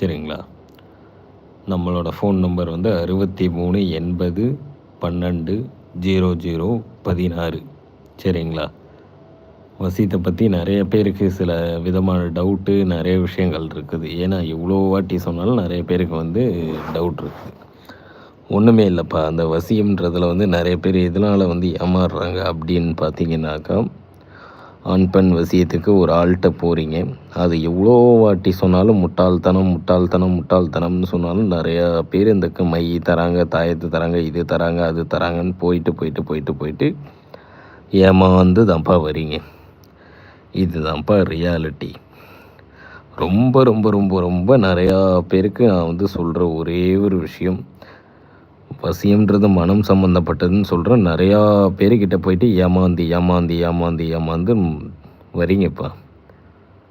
சரிங்களா? நம்மளோட phone number வந்து அறுபத்தி மூணு எண்பது பன்னெண்டு ஜீரோ ஜீரோ பதினாறு. சரிங்களா? வசியத்தை பற்றி நிறைய பேருக்கு சில விதமான டவுட்டு நிறைய விஷயங்கள் இருக்குது. ஏன்னா இவ்வளோ வாட்டி சொன்னாலும் நிறைய பேருக்கு வந்து டவுட் இருக்குது ஒன்றுமே இல்லைப்பா. அந்த வசியம்ன்றதில் வந்து நிறைய பேர் எதனால் வந்து ஏமாறுறாங்க அப்படின்னு பார்த்தீங்கன்னாக்கா ஆண் பெண் வசியத்துக்கு ஒரு ஆள்கிட்ட போகிறீங்க அது எவ்வளோ வாட்டி சொன்னாலும் முட்டாள்தனம் முட்டாள்தனம் முட்டாள்தனம்னு சொன்னாலும் நிறையா பேர் இந்த க- மை தராங்க தாயத்து தராங்க இது தராங்க அது தராங்கன்னு போயிட்டு போயிட்டு போயிட்டு போயிட்டு ஏமாந்து தான்ப்பா வரீங்க. இதுதான்ப்பா ரியாலிட்டி ரொம்ப ரொம்ப ரொம்ப ரொம்ப நிறையா பேருக்கு நான் வந்து சொல்கிற ஒரே ஒரு விஷயம். வசியம்ன்றது மனம் சம்மந்தப்பட்டதுன்னு சொல்கிறேன் நிறையா பேர்கிட்ட போயிட்டு ஏமாந்து ஏமாந்து ஏமாந்து ஏமாந்து வரீங்கப்பா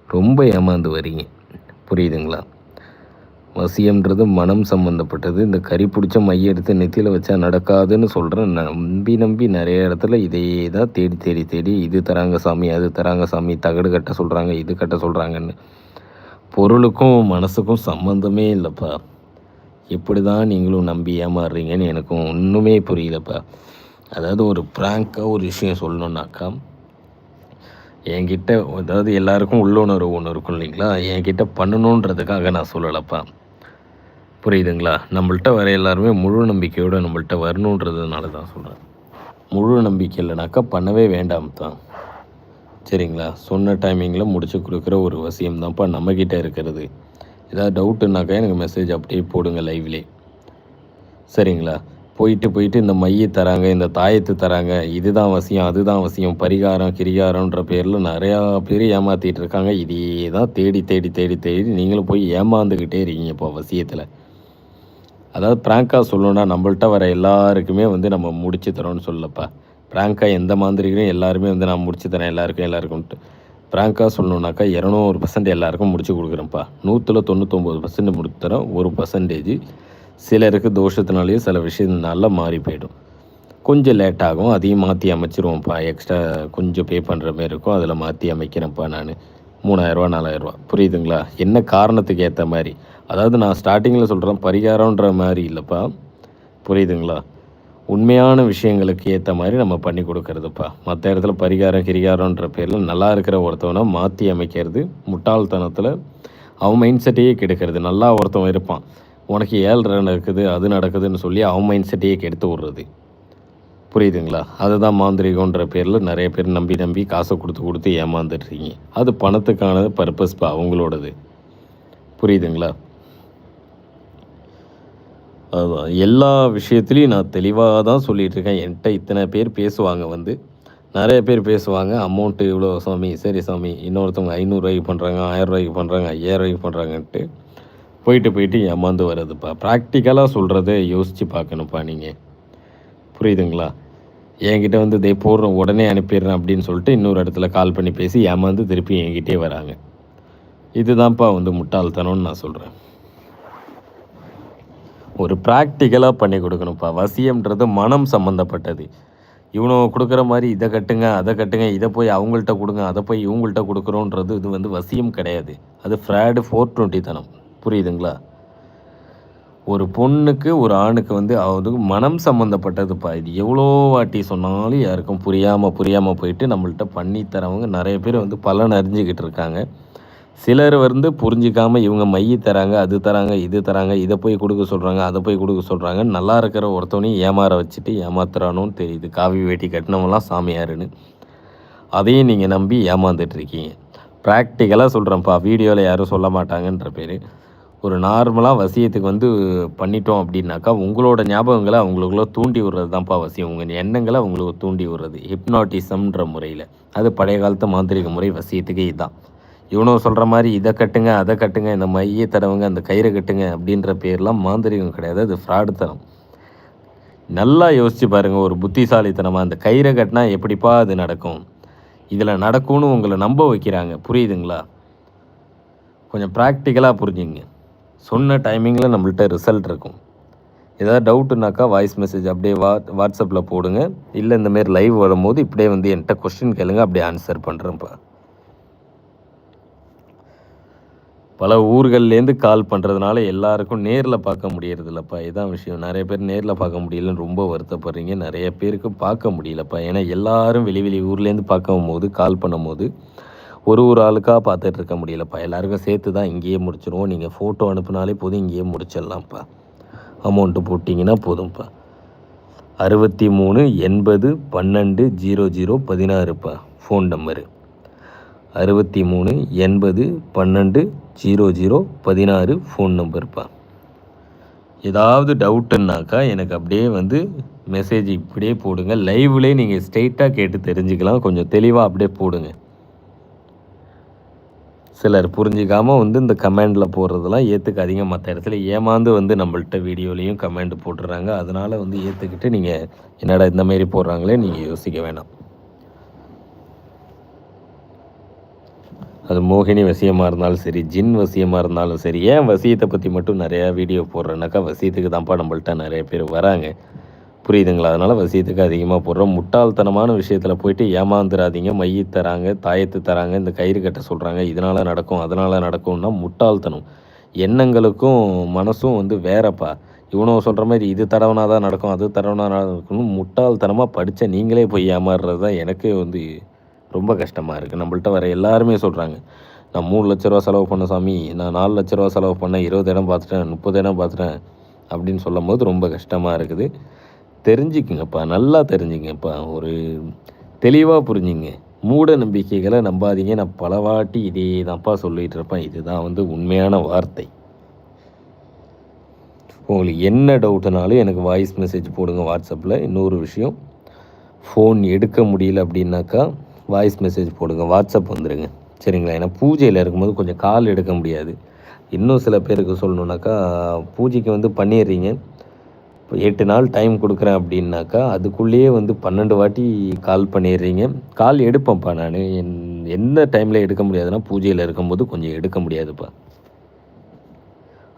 ரொம்ப ஏமாந்து வரீங்க புரியுதுங்களா? வசியம்ன்றது மனம் சம்மந்தப்பட்டது இந்த கறி பிடிச்ச மைய எடுத்து நெத்தியில் வச்சா நடக்காதுன்னு சொல்கிறேன் நம்பி நம்பி நிறைய இடத்துல இதே தான் தேடி தேடி தேடி இது தராங்க சாமி அது தராங்க சாமி தகடு கட்ட சொல்கிறாங்க இது கட்ட சொல்கிறாங்கன்னு பொருளுக்கும் மனசுக்கும் சம்மந்தமே இல்லைப்பா. எப்படி தான் நீங்களும் நம்பி ஏமாறுறீங்கன்னு எனக்கும் ஒன்றுமே புரியலப்பா. அதாவது ஒரு ப்ராங்காக ஒரு விஷயம் சொல்லணுன்னாக்கா என்கிட்ட அதாவது எல்லாருக்கும் உள்ளுணர்வு ஒன்று இருக்கும் இல்லைங்களா? என்கிட்ட பண்ணணுன்றதுக்காக நான் சொல்லலப்பா. புரியுதுங்களா? நம்மள்ட்ட வர எல்லாருமே முழு நம்பிக்கையோடு நம்மள்ட்ட வரணுன்றதுனால தான் சொல்கிறேன் முழு நம்பிக்கை இல்லைனாக்கா பண்ணவே வேண்டாம் தான் சரிங்களா? சொன்ன டைமிங்கில் முடிச்சு கொடுக்குற ஒரு வசியம் தான்ப்பா நம்மக்கிட்ட இருக்கிறது. ஏதாவது டவுட்டுனாக்கா எனக்கு மெசேஜ் அப்படியே போடுங்க லைவ்லே சரிங்களா? போயிட்டு போயிட்டு இந்த மையை தராங்க இந்த தாயத்து தராங்க. இதுதான் அவசியம் அதுதான் அவசியம். பரிகாரம் கிரிகாரம்ன்ற பேரில் நிறையா பேர் ஏமாற்றிட்டு இருக்காங்க. இதே தான் தேடி தேடி தேடி தேடி நீங்களும் போய் ஏமாந்துக்கிட்டே இருக்கீங்க இப்போ அவசியத்தில். அதாவது ப்ராங்காக சொல்லணும்னா நம்மள்ட்ட வர எல்லாருக்குமே வந்து நம்ம முடிச்சு தரோன்னு சொல்லப்பா. ப்ராங்காக எந்த மாதிரியும் எல்லாருமே வந்து நான் முடிச்சு தரேன் எல்லாருக்கும் எல்லாருக்கும்ட்டு. ஃப்ராங்காக சொல்லணுன்னாக்கா இரநூறு பர்சன்ட் எல்லாருக்கும் முடிச்சு கொடுக்குறேன்ப்பா. நூற்றில் தொண்ணூத்தொம்பது பர்சன்ட் முடிச்சு ஒரு பர்சன்டேஜ் சிலருக்கு தோஷத்தினாலேயே சில விஷயத்தினால மாறி போயிடும். கொஞ்சம் லேட் ஆகும் அதையும் மாற்றி அமைச்சிருவோம்ப்பா. எக்ஸ்ட்ரா கொஞ்சம் பே பண்ணுற மாதிரி இருக்கும் அதில் மாற்றி அமைக்கிறேன்ப்பா நான். மூணாயிரரூவா நாலாயிரரூவா. புரியுதுங்களா? என்ன காரணத்துக்கு ஏற்ற மாதிரி? அதாவது நான் ஸ்டார்டிங்கில் சொல்கிறேன் பரிகாரம்ன்ற மாதிரி இல்லைப்பா. புரியுதுங்களா? உண்மையான விஷயங்களுக்கு ஏற்ற மாதிரி நம்ம பண்ணி கொடுக்கறதுப்பா. மற்ற இடத்துல பரிகாரம் கிரிகாரம்ன்ற பேரில் நல்லா இருக்கிற ஒருத்தவனை மாற்றி அமைக்கிறது முட்டாள்தனத்தில் அவன் மைண்ட் செட்டையே கெடுக்கிறது. நல்லா ஒருத்தவன் இருப்பான். உனக்கு ஏழ்ரை நடக்குது அது நடக்குதுன்னு சொல்லி அவன் மைண்ட் செட்டையே கெடுத்து விட்றது. புரியுதுங்களா? அதுதான் மாந்திரிகன்ற பேரில் நிறைய பேர் நம்பி நம்பி காசை கொடுத்து கொடுத்து ஏமாந்துடுறீங்க அது பணத்துக்கானது பர்பஸ் அவங்களோடது. புரியுதுங்களா? எல்லா விஷயத்துலையும் நான் தெளிவாக தான் சொல்லிகிட்ருக்கேன் என்கிட்ட இத்தனை பேர் பேசுவாங்க வந்து. நிறைய பேர் பேசுவாங்க அமௌண்ட்டு இவ்வளோ சாமி சரி சாமி இன்னொருத்தவங்க ஐநூறுரூவாய்க்கு பண்ணுறாங்க ஆயிரரூவாய்க்கு பண்ணுறாங்க ஐயாயிரரூவாய்க்கு பண்ணுறாங்கன்ட்டு போயிட்டு போயிட்டு ஏமாந்து வர்றதுப்பா. ப்ராக்டிக்கலாக சொல்கிறத யோசித்து பார்க்கணும்ப்பா நீங்கள் புரியுதுங்களா? என்கிட்ட வந்து இதை போடுறோம் உடனே அனுப்பிடுறேன் அப்படின்னு சொல்லிட்டு இன்னொரு இடத்துல கால் பண்ணி பேசி ஏமாந்து திருப்பி என்கிட்டே வராங்க. இதுதான்ப்பா வந்து முட்டாள்தனம்னு நான் சொல்கிறேன் ஒரு ப்ராக்டிக்கலாக பண்ணி கொடுக்கணும்ப்பா. வசியம்ன்றது மனம் சம்மந்தப்பட்டது இவனோ கொடுக்குற மாதிரி இதை கட்டுங்க அதை கட்டுங்க இதை போய் அவங்கள்ட்ட கொடுங்க அதை போய் இவங்கள்ட்ட கொடுக்குறோன்றது இது வந்து வசியம் கிடையாது. அது ஃப்ராடு ஃபோர் டுவெண்ட்டி தனம் புரியுதுங்களா? ஒரு பொண்ணுக்கு ஒரு ஆணுக்கு வந்து அது மனம் சம்மந்தப்பட்டதுப்பா இது எவ்வளோ வாட்டி சொன்னாலும் யாருக்கும் புரியாமல் புரியாமல் போயிட்டு நம்மள்ட்ட பண்ணி தரவங்க நிறைய பேர் வந்து பலன் அறிஞ்சிக்கிட்டு இருக்காங்க. சிலர் வந்து புரிஞ்சிக்காமல் இவங்க மைய தராங்க அது தராங்க இது தராங்க இதை போய் கொடுக்க சொல்கிறாங்க அதை போய் கொடுக்க சொல்கிறாங்க நல்லா இருக்கிற ஒருத்தவனையும் ஏமாற வச்சுட்டு ஏமாத்துறானும் தெரியுது. காவி வேட்டி கட்டினவங்களாம் சாமியாருன்னு. அதையும் நீங்கள் நம்பி ஏமாந்துட்டுருக்கீங்க. ப்ராக்டிக்கலாக சொல்கிறேன்ப்பா வீடியோவில் யாரும் சொல்ல மாட்டாங்கன்ற பேர். ஒரு நார்மலாக வசியத்துக்கு வந்து பண்ணிட்டோம் அப்படின்னாக்கா உங்களோட ஞாபகங்களை அவங்களுக்குள்ள தூண்டி விடுறது தான்ப்பா வசியம். உங்கள் எண்ணங்களை அவங்களுக்கு தூண்டி விடுறது. ஹிப்னாட்டிசம்ன்ற முறையில். அது பழைய காலத்து மாந்திரிக முறை வசியத்துக்கே இதுதான். இவனும் சொல்கிற மாதிரி இதை கட்டுங்க அதை கட்டுங்க இந்த மைய தடவுங்க அந்த கயிறை கட்டுங்க அப்படின்ற பேர்லாம் மாந்திரிகம் கிடையாது. அது ஃப்ராடு தரம் நல்லா யோசித்து பாருங்கள் ஒரு புத்திசாலித்தனமாக அந்த கயிறை கட்டினா எப்படிப்பா அது நடக்கும்? இதில் நடக்கும்னு உங்களை நம்ப வைக்கிறாங்க. புரியுதுங்களா? கொஞ்சம் ப்ராக்டிக்கலாக புரிஞ்சுங்க. சொன்ன டைமிங்கில் நம்மள்ட்ட ரிசல்ட் இருக்கும். ஏதாவது டவுட்டுனாக்கா வாய்ஸ் மெசேஜ் அப்படியே வா வாட்ஸ்அப்பில் போடுங்க. இல்லை இந்தமாரி லைவ் வரும்போது இப்படியே வந்து என்கிட்ட கொஸ்டின் கேளுங்க அப்படியே ஆன்சர் பண்ணுறேன்ப்பா பல ஊர்கள்லேருந்து கால் பண்ணுறதுனால எல்லாருக்கும் நேரில் பார்க்க முடியறதில்லப்பா. இதுதான் விஷயம். நிறைய பேர் நேரில் பார்க்க முடியலன்னு ரொம்ப வருத்தப்படுறீங்க. நிறைய பேருக்கு பார்க்க முடியலப்பா. ஏன்னா எல்லாரும் வெளி வெளி ஊர்லேருந்து பார்க்கும் போது கால் பண்ணும் போது ஒரு ஒரு ஆளுக்காக பார்த்துட்டு இருக்க முடியலப்பா. எல்லாருக்கும் சேர்த்து தான் இங்கேயே முடிச்சிடுவோம் நீங்கள் ஃபோட்டோ அனுப்புனாலே போதும் இங்கேயே முடிச்சிடலாம்ப்பா. அமௌண்ட்டு போட்டிங்கன்னா போதும்ப்பா. அறுபத்தி மூணு எண்பது பன்னெண்டு ஜீரோ ஜீரோ பதினாறுப்பா. ஃபோன் நம்பரு அறுபத்தி மூணு எண்பது பன்னெண்டு ஜீரோ ஜீரோ பதினாறு ஃபோன் நம்பர்ப்பா. ஏதாவது டவுட்டுன்னாக்கா எனக்கு அப்படியே வந்து மெசேஜ் இப்படியே போடுங்க. லைவ்லேயே நீங்கள் ஸ்ட்ரெயிட்டாக கேட்டு தெரிஞ்சுக்கலாம். கொஞ்சம் தெளிவாக அப்படியே போடுங்க. சிலர் புரிஞ்சிக்காமல் வந்து இந்த கமெண்டில் போடுறதெல்லாம் ஏற்றுக்காதீங்க மற்ற இடத்துல ஏமாந்து வந்து நம்மள்கிட்ட வீடியோலேயும் கமெண்ட் போட்டுடுறாங்க அதனால் வந்து ஏற்றுக்கிட்டு நீங்கள் என்னடா இந்த மாரி போடுறாங்களே நீங்கள் யோசிக்க வேணாம். அது மோகினி வசியமாக இருந்தாலும் சரி ஜின் வசியமாக இருந்தாலும் சரி ஏன் வசியத்தை பற்றி மட்டும் நிறையா வீடியோ போடுறேன்னாக்கா வசியத்துக்கு தான்ப்பா நம்மள்ட்ட நிறைய பேர் வராங்க. புரியுதுங்களா? அதனால் வசியத்துக்கு அதிகமாக போடுறோம். முட்டாள்தனமான விஷயத்தில் போயிட்டு ஏமாந்துடாதீங்க மைய தராங்க தாயத்து தராங்க இந்த கயிறு கட்ட சொல்கிறாங்க இதனால் நடக்கும் அதனால் நடக்கும்னா முட்டாள்தனம். எண்ணங்களுக்கும் மனசும் வந்து வேறப்பா. இவனோ சொல்கிற மாதிரி இது தடவனா தான் நடக்கும் அது தடவனா நடக்கணும் முட்டாள்தனமாக படித்த நீங்களே போய் ஏமாறுறது தான் எனக்கு வந்து ரொம்ப கஷ்டமாக இருக்குது நம்மள்ட்ட வர எல்லாருமே சொல்கிறாங்க நான் மூணு லட்ச ரூபா செலவு பண்ண சாமி நான் நாலு லட்ச ரூபா செலவு பண்ணேன் இருபது இடம் பார்த்துட்டேன் முப்பது இடம் பார்த்துட்டேன் அப்படின்னு சொல்லும் போது ரொம்ப கஷ்டமாக இருக்குது. தெரிஞ்சுக்குங்கப்பா நல்லா தெரிஞ்சுங்கப்பா ஒரு தெளிவாக புரிஞ்சுங்க. மூட நம்பிக்கைகளை நம்பாதீங்க. நான் பல வாட்டி இதே தான்ப்பா சொல்லிகிட்டு இருப்பேன். இதுதான் வந்து உண்மையான வார்த்தை. உங்களுக்கு என்ன டவுட்டுனாலும் எனக்கு வாய்ஸ் மெசேஜ் போடுங்க வாட்ஸ்அப்பில். இன்னொரு விஷயம் ஃபோன் எடுக்க முடியல அப்படின்னாக்கா வாய்ஸ் மெசேஜ் போடுங்க வாட்ஸ்அப் வந்துடுங்க சரிங்களா? ஏன்னா பூஜையில் இருக்கும்போது கொஞ்சம் கால் எடுக்க முடியாது. இன்னும் சில பேருக்கு சொல்லணுன்னாக்கா பூஜைக்கு வந்து பண்ணிடுறீங்க. இப்போ எட்டு நாள் டைம் கொடுக்குறேன் அப்படின்னாக்கா அதுக்குள்ளேயே வந்து பன்னெண்டு வாட்டி கால் பண்ணிடுறீங்க. கால் எடுப்பேன்ப்பா நான். என் என்ன டைமில் எடுக்க முடியாதுன்னா பூஜையில் இருக்கும்போது கொஞ்சம் எடுக்க முடியாதுப்பா.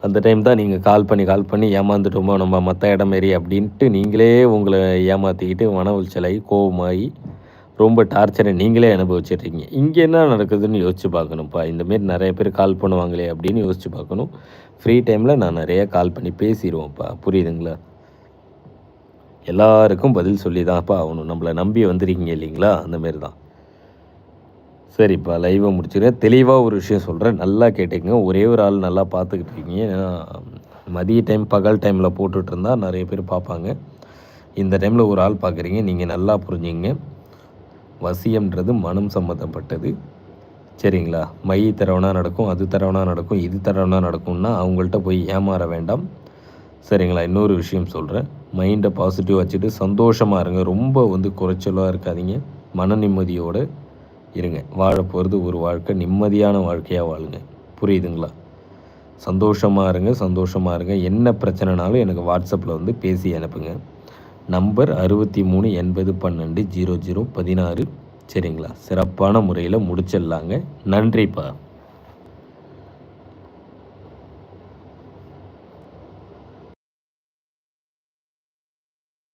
அந்த டைம் தான் நீங்கள் கால் பண்ணி கால் பண்ணி ஏமாந்துட்டோமோ நம்ம மற்ற இடம் மாரி அப்படின்ட்டு நீங்களே உங்களை ஏமாற்றிக்கிட்டு மன உளைச்சலாகி கோபமாகி ரொம்ப டார்ச்சரை நீங்களே அனுபவிச்சிட்றீங்க. இங்கே என்ன நடக்குதுன்னு யோசிச்சு பார்க்கணும்ப்பா. இந்தமாரி நிறைய பேர் கால் பண்ணுவாங்களே அப்படின்னு யோசிச்சு பார்க்கணும். ஃப்ரீ டைமில் நான் நிறையா கால் பண்ணி பேசிடுவோம்ப்பா புரியுதுங்களா? எல்லாருக்கும் பதில் சொல்லி தான்ப்பா அவனு நம்மளை நம்பி வந்துருக்கீங்க இல்லைங்களா? அந்தமாரி தான். சரிப்பா லைவை முடிச்சுக்கிறேன் தெளிவாக ஒரு விஷயம் சொல்கிறேன் நல்லா கேட்டுக்கங்க. ஒரே ஒரு ஆள் நல்லா பார்த்துக்கிட்டு இருக்கீங்க. ஏன்னா மதிய டைம் பகல் டைமில் போட்டுட்ருந்தா நிறைய பேர் பார்ப்பாங்க. இந்த டைமில் ஒரு ஆள் பார்க்குறீங்க. நீங்கள் நல்லா புரிஞ்சுங்க வசியம்ன்றது மனம் சம்மந்தப்பட்டது சரிங்களா? மை தரவனா நடக்கும் அது தரவனா நடக்கும் இது தரவனா நடக்கும்னா அவங்கள்ட்ட போய் ஏமாற வேண்டாம். சரிங்களா? இன்னொரு விஷயம் சொல்கிறேன் மைண்டை பாசிட்டிவ் வச்சுட்டு சந்தோஷமாக இருங்க. ரொம்ப வந்து குறைச்சலாக இருக்காதீங்க. மன நிம்மதியோடு இருங்க. வாழ போகிறது ஒரு வாழ்க்கை. நிம்மதியான வாழ்க்கையாக வாழுங்க. புரியுதுங்களா? சந்தோஷமாக இருங்க சந்தோஷமாக இருங்க. என்ன பிரச்சனைனாலும் எனக்கு வாட்ஸ்அப்பில் வந்து பேசி அனுப்புங்க. நம்பர் அறுபத்தி மூணு எண்பது பன்னெண்டு ஜீரோ ஜீரோ பதினாறு. சரிங்களா? சிறப்பான முறையில் முடிச்சிடலாங்க. நன்றிப்பா.